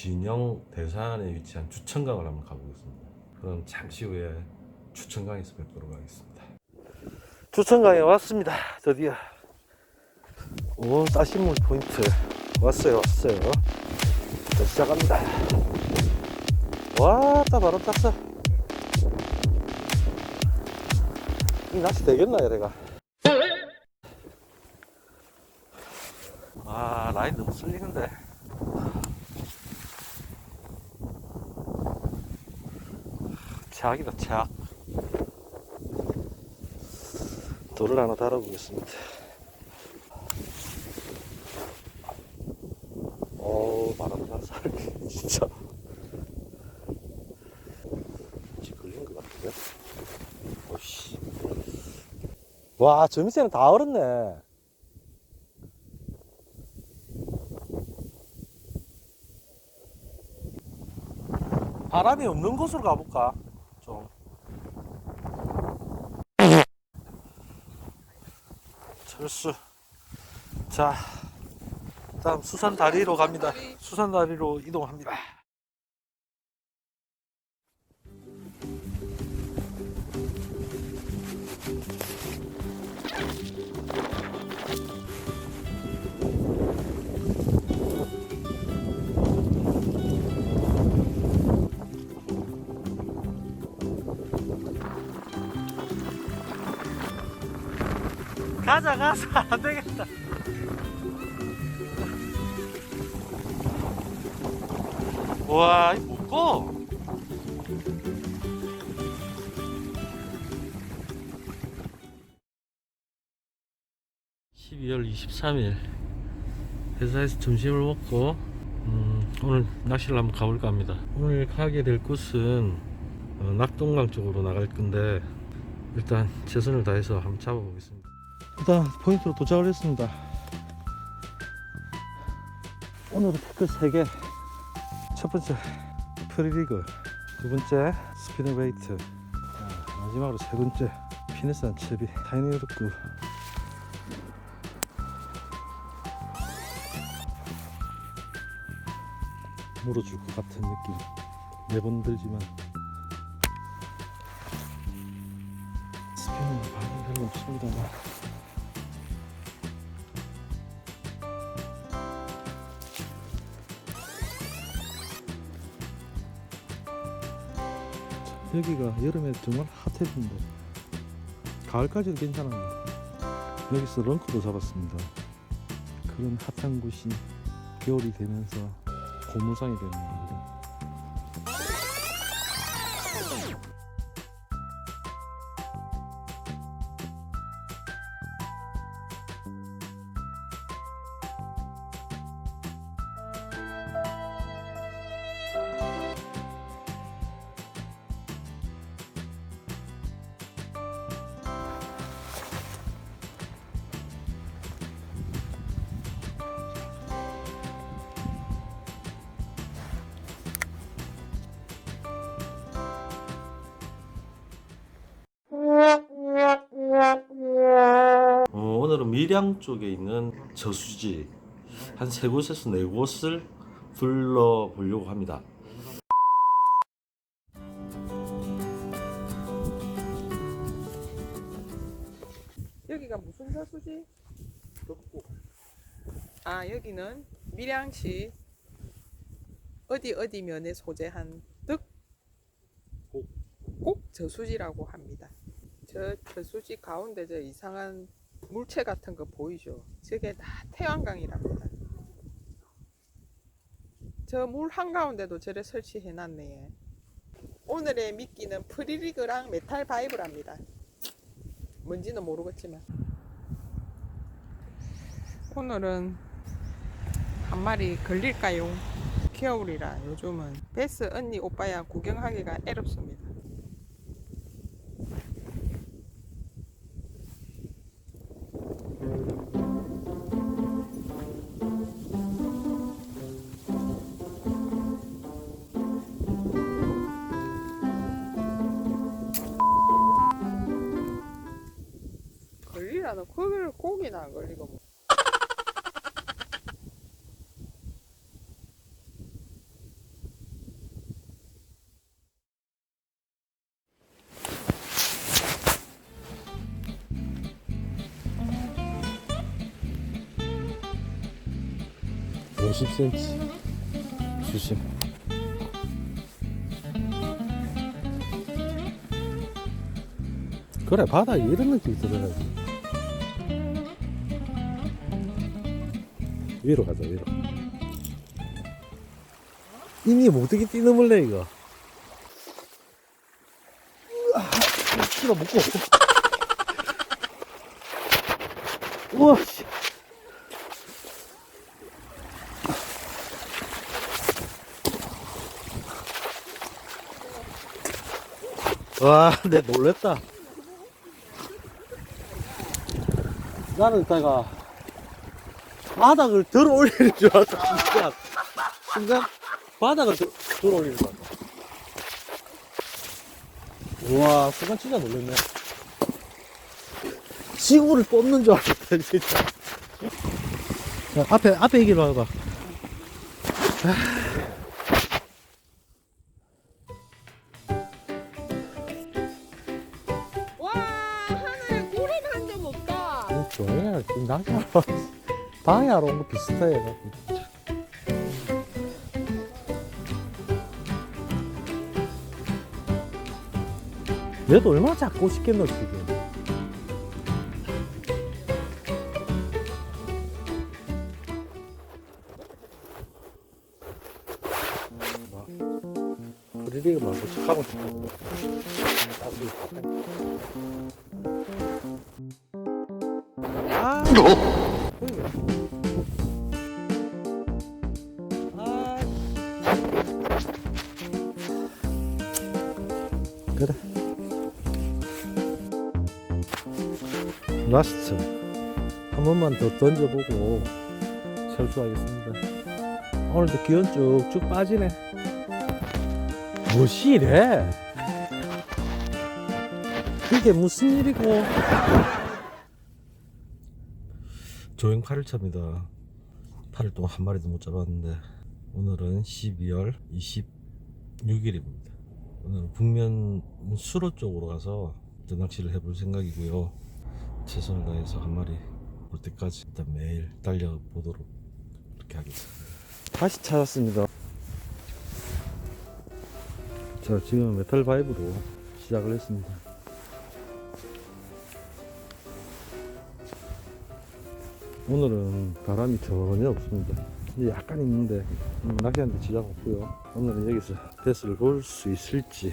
진영 대산에 위치한 주천강을 한번 가보겠습니다. 그럼 잠시 후에 주천강에서 뵙도록 하겠습니다. 주천강에 왔습니다. 드디어. 오, 따신물 포인트. 왔어요, 왔어요. 자, 시작합니다. 왔다, 바로 땄어. 이 낚시 되겠나, 얘가? 아, 라인 너무 쓸리는데. 착이다, 착. 돌을 하나 달아보겠습니다. 어, 바람 살살, 진짜. 걸린 것 같은데? 오씨. 와, 저 밑에는 다 얼었네. 바람이 없는 곳으로 가볼까? 철수. 자, 다음 수산 다리로 갑니다. 수산 다리로 이동합니다. 가자, 가자. 안 되겠다. 와, 이 묶어. (12월 23일) 회사에서 점심을 먹고 음, 오늘 낚시를 한번 가볼까 합니다 오늘 가게 될 곳은 어, 낙동강 쪽으로 나갈 건데 일단 최선을 다해서 한번 잡아보겠습니다 일단 포인트로 도착을 했습니다. 오늘은 태클 3개. 첫 번째 프리리그. 두 번째 스피너베이트. 자, 마지막으로 세 번째 피네스한 채비 타이니 루크. 물어줄 것 같은 느낌. 매번 들지만. 스피너는 반응 별로 없습니다 여기가 여름에 정말 핫해진데 가을까지도 괜찮았는데 여기서 런커도 잡았습니다. 그런 핫한 곳이 겨울이 되면서 고무상이 되는 어, 오늘은 밀양 쪽에 있는 저수지 한 세 곳에서 네 곳을 둘러보려고 합니다. 여기가 무슨 저수지? 아 여기는 밀양시 어디 어디 면에 소재한 곡. 득곡 저수지라고 합니다. 저 저수지 가운데 저 이상한 물체 같은 거 보이죠? 저게 다 태양광이랍니다. 저 물 한가운데도 저래 설치해 놨네. 오늘의 미끼는 프리리그랑 메탈 바이브랍니다. 뭔지는 모르겠지만 오늘은 한 마리 걸릴까요? 겨울이라 요즘은 베스 언니 오빠야 구경하기가 애롭습니다. 시간이나 안 걸리고 뭐. 몇십 센치 수심 그래 바다 이런 느낌이 들어가지 위로 가자 위로. 이미 못되게 뛰는 물래 이거? 치가 묶고 우와 씨. 와, 내 놀랬다. 나는 이따가 바닥을 들어 올리는 줄 알았다, 순간. 순간, 바닥을 들, 들어 올리는 것 같아. 우와, 순간 진짜 놀랬네. 지구를 뽑는 줄 알았다, 진짜. 자, 앞에, 앞에 얘기를 와봐. 와 하늘에 구름 한점 없다. 어, 조용히 지금 낚시하러 방해하러 온거 비슷해. 얘도 얼마나 작고 싶겠노 지금. 프리리그 말고 척하고 싶어. 아. 그래. 라스트 한 번만 더 던져보고 철수하겠습니다. 오늘도 기운 쭉쭉 빠지네. 무엇이 이래? 이게 무슨 일이고? 조형 8일차입니다. 8일 동안 한 마리도 못 잡았는데 오늘은 12월 26일입니다. 오늘은 북면 수로 쪽으로 가서 낚시를 해볼 생각이고요. 최선을 다해서 한 마리 볼 때까지 일단 매일 달려보도록 그렇게 하겠습니다. 다시 찾았습니다. 자, 지금 메탈 바이브로 시작을 했습니다. 오늘은 바람이 전혀 없습니다. 약간 있는데 음, 낚시하는데 지장 없고요. 오늘은 여기서 베스를 볼 수 있을지.